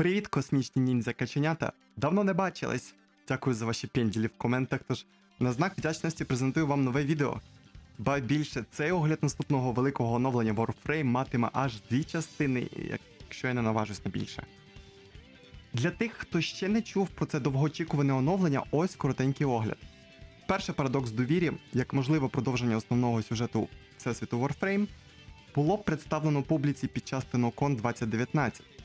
Привіт, космічні ніндзя каченята! Давно не бачились. Дякую за ваші пенділі в коментах. Тож на знак вдячності презентую вам нове відео. Ба більше, цей огляд наступного великого оновлення Warframe матиме аж дві частини, якщо я не наважусь на більше. Для тих, хто ще не чув про це довгоочікуване оновлення, ось коротенький огляд. Перший парадокс довірі, як можливе продовження основного сюжету Всесвіту Warframe, було представлено публіці під час TennoCon 2019.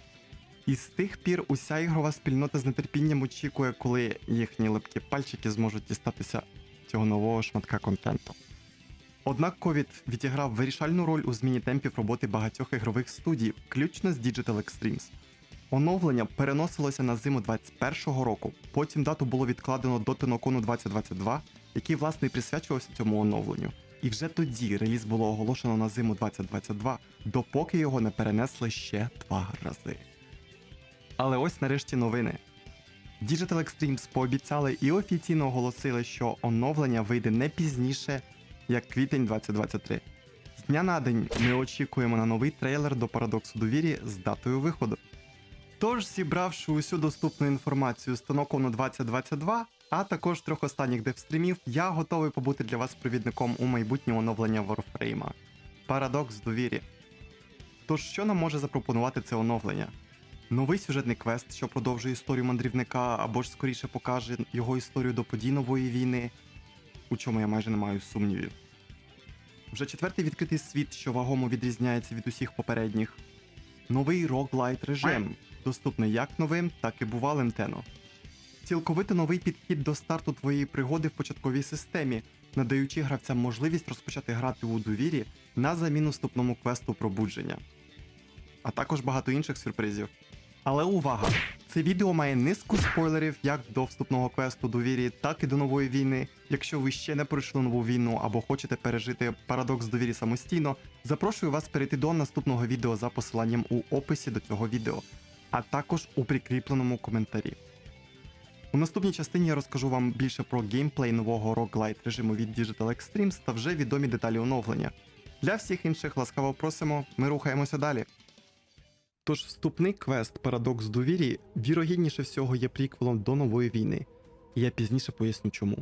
І з тих пір уся ігрова спільнота з нетерпінням очікує, коли їхні липкі пальчики зможуть дістатися цього нового шматка контенту. Однак COVID відіграв вирішальну роль у зміні темпів роботи багатьох ігрових студій, включно з Digital Extremes. Оновлення переносилося на зиму 2021 року, потім дату було відкладено до Тенокону 2022, який власне і присвячувався цьому оновленню. І вже тоді реліз було оголошено на зиму 2022, допоки його не перенесли ще два рази. Але ось нарешті новини. Digital Extremes пообіцяли і офіційно оголосили, що оновлення вийде не пізніше, як квітень 2023. З дня на день ми очікуємо на новий трейлер до парадоксу довірі з датою виходу. Тож, зібравши усю доступну інформацію з Тонокону 2022, а також трьох останніх девстрімів, я готовий побути для вас провідником у майбутнє оновлення Warframe. Парадокс довірі. Тож, що нам може запропонувати це оновлення? Новий сюжетний квест, що продовжує історію мандрівника, або ж скоріше покаже його історію до подій нової війни, у чому я майже не маю сумнівів. Вже четвертий відкритий світ, що вагомо відрізняється від усіх попередніх. Новий роглайт режим, доступний як новим, так і бувалим Тено. Цілковито новий підхід до старту твоєї пригоди в початковій системі, надаючи гравцям можливість розпочати грати у довірі на заміну вступному квесту пробудження. А також багато інших сюрпризів. Але увага! Це відео має низку спойлерів як до вступного квесту довірі, так і до нової війни. Якщо ви ще не пройшли нову війну або хочете пережити парадокс довірі самостійно, запрошую вас перейти до наступного відео за посиланням у описі до цього відео, а також у прикріпленому коментарі. У наступній частині я розкажу вам більше про геймплей нового роглайт режиму від Digital Extremes та вже відомі деталі оновлення. Для всіх інших ласкаво просимо, ми рухаємося далі. Тож вступний квест Парадокс довірі вірогідніше всього є приквелом до нової війни, і я пізніше поясню чому.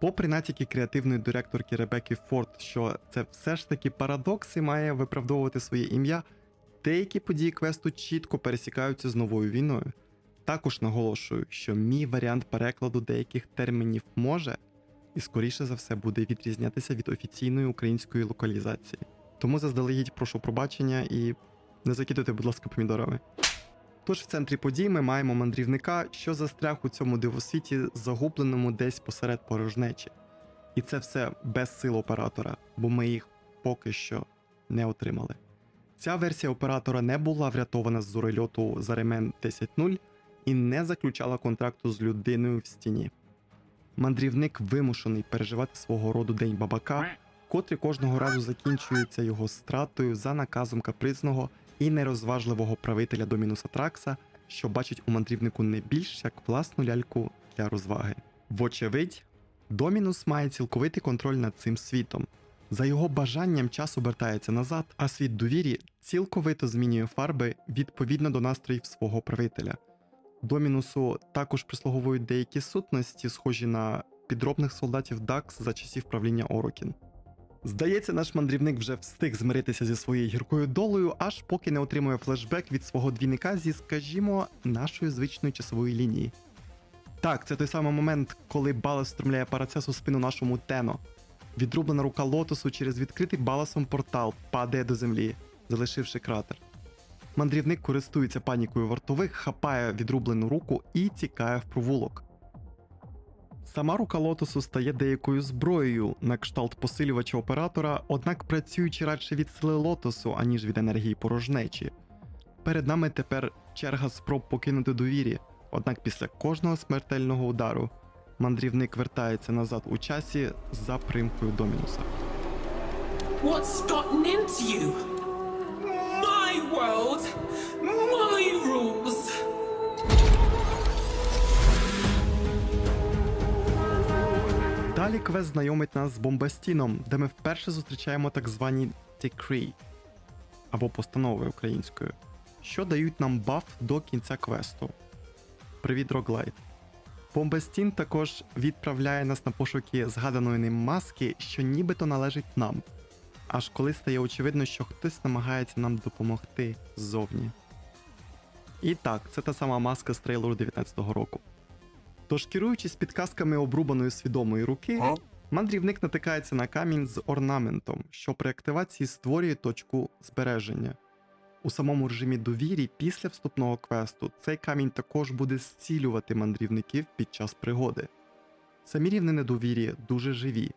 Попри натяки креативної директорки Ребекки Форд, що це все ж таки парадокс і має виправдовувати своє ім'я, деякі події квесту чітко пересікаються з новою війною. Також наголошую, що мій варіант перекладу деяких термінів може і скоріше за все буде відрізнятися від офіційної української локалізації. Тому заздалегідь прошу пробачення і не закидуйте, будь ласка, помідорами. Тож в центрі подій ми маємо мандрівника, що застряг у цьому дивосвіті, загубленому десь посеред порожнечі. І це все без сил оператора, бо ми їх поки що не отримали. Ця версія оператора не була врятована з зорельоту Заремен 10.0 і не заключала контракту з людиною в стіні. Мандрівник вимушений переживати свого роду день бабака, котрий кожного разу закінчується його стратою за наказом капризного і нерозважливого правителя Домінуса Тракса, що бачить у мандрівнику не більш як власну ляльку для розваги. Вочевидь, Домінус має цілковитий контроль над цим світом. За його бажанням час обертається назад, а світ довірі цілковито змінює фарби відповідно до настроїв свого правителя. Домінусу також прислуговують деякі сутності, схожі на підробних солдатів Дакс за часів правління Орокін. Здається, наш мандрівник вже встиг змиритися зі своєю гіркою долею, аж поки не отримує флешбек від свого двійника зі, скажімо, нашої звичної часової лінії. Так, це той самий момент, коли Балас струмляє парацес у спину нашому Тено. Відрублена рука лотосу через відкритий баласом портал падає до землі, залишивши кратер. Мандрівник користується панікою вартових, хапає відрублену руку і тікає в провулок. Сама рука лотосу стає деякою зброєю на кшталт посилювача оператора, однак працюючи радше від сили лотосу, аніж від енергії порожнечі. Перед нами тепер черга спроб покинути довірі, однак після кожного смертельного удару мандрівник вертається назад у часі за примкою Домінуса. What's gotten into you? My world, my rules. Далі квест знайомить нас з Бомбастіном, де ми вперше зустрічаємо так звані Decree або постанови українською. що дають нам баф до кінця квесту. Привіт, Роглайт. Бомбестін також відправляє нас на пошуки згаданої ним маски, що нібито належить нам. Аж коли стає очевидно, що хтось намагається нам допомогти ззовні. І так, це та сама маска з трейлеру 19-го року. Тож, керуючись підказками обрубаної свідомої руки, мандрівник натикається на камінь з орнаментом, що при активації створює точку збереження. У самому режимі довірі після вступного квесту цей камінь також буде зцілювати мандрівників під час пригоди. Самі рівни недовір'я дуже живі.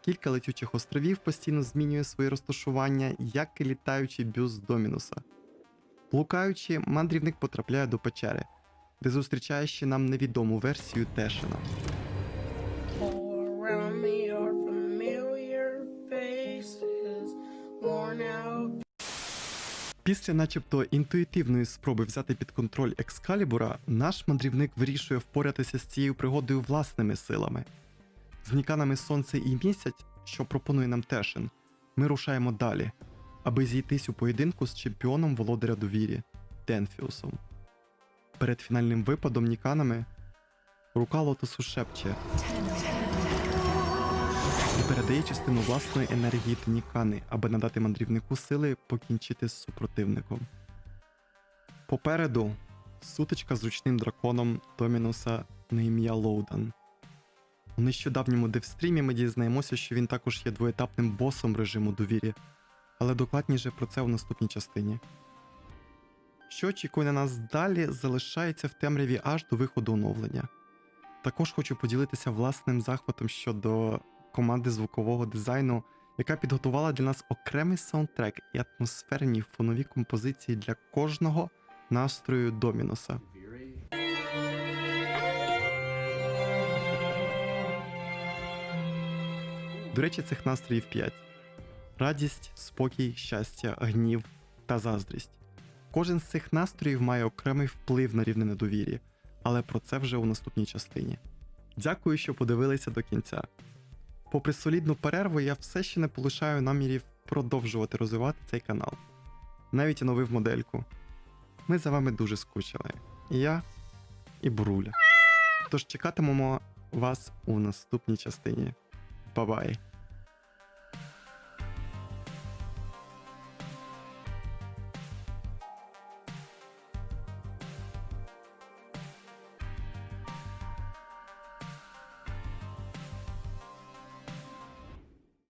Кілька летючих островів постійно змінює своє розташування, як і літаючий бюст Домінуса. Блукаючи, мандрівник потрапляє до печери, де зустрічає ще нам невідому версію Тешина. Після начебто інтуїтивної спроби взяти під контроль екскалібура, наш мандрівник вирішує впоратися з цією пригодою власними силами. З ніканами Сонце і місяць, що пропонує нам Тешин, ми рушаємо далі, аби зійтись у поєдинку з чемпіоном володаря довірі Денфіусом. Перед фінальним випадом Ніканами рука лотосу шепче і передає частину власної енергії до Нікани, аби надати мандрівнику сили покінчити з супротивником. Попереду сутичка з ручним драконом Домінуса на ім'я Лоудан. У нещодавньому девстрімі ми дізнаємося, що він також є двоетапним босом режиму довірі, але докладніше про це у наступній частині. Що очікує на нас далі, залишається в темряві аж до виходу оновлення. Також хочу поділитися власним захватом щодо команди звукового дизайну, яка підготувала для нас окремий саундтрек і атмосферні фонові композиції для кожного настрою Домінуса. До речі, цих настроїв 5: радість, спокій, щастя, гнів та заздрість. Кожен з цих настроїв має окремий вплив на рівне недовір'я, але про це вже у наступній частині. Дякую, що подивилися до кінця. Попри солідну перерву, я все ще не полишаю намірів продовжувати розвивати цей канал. Навіть оновив модельку. Ми за вами дуже скучили. І я, і Бруля. Тож чекатимемо вас у наступній частині. Бабай!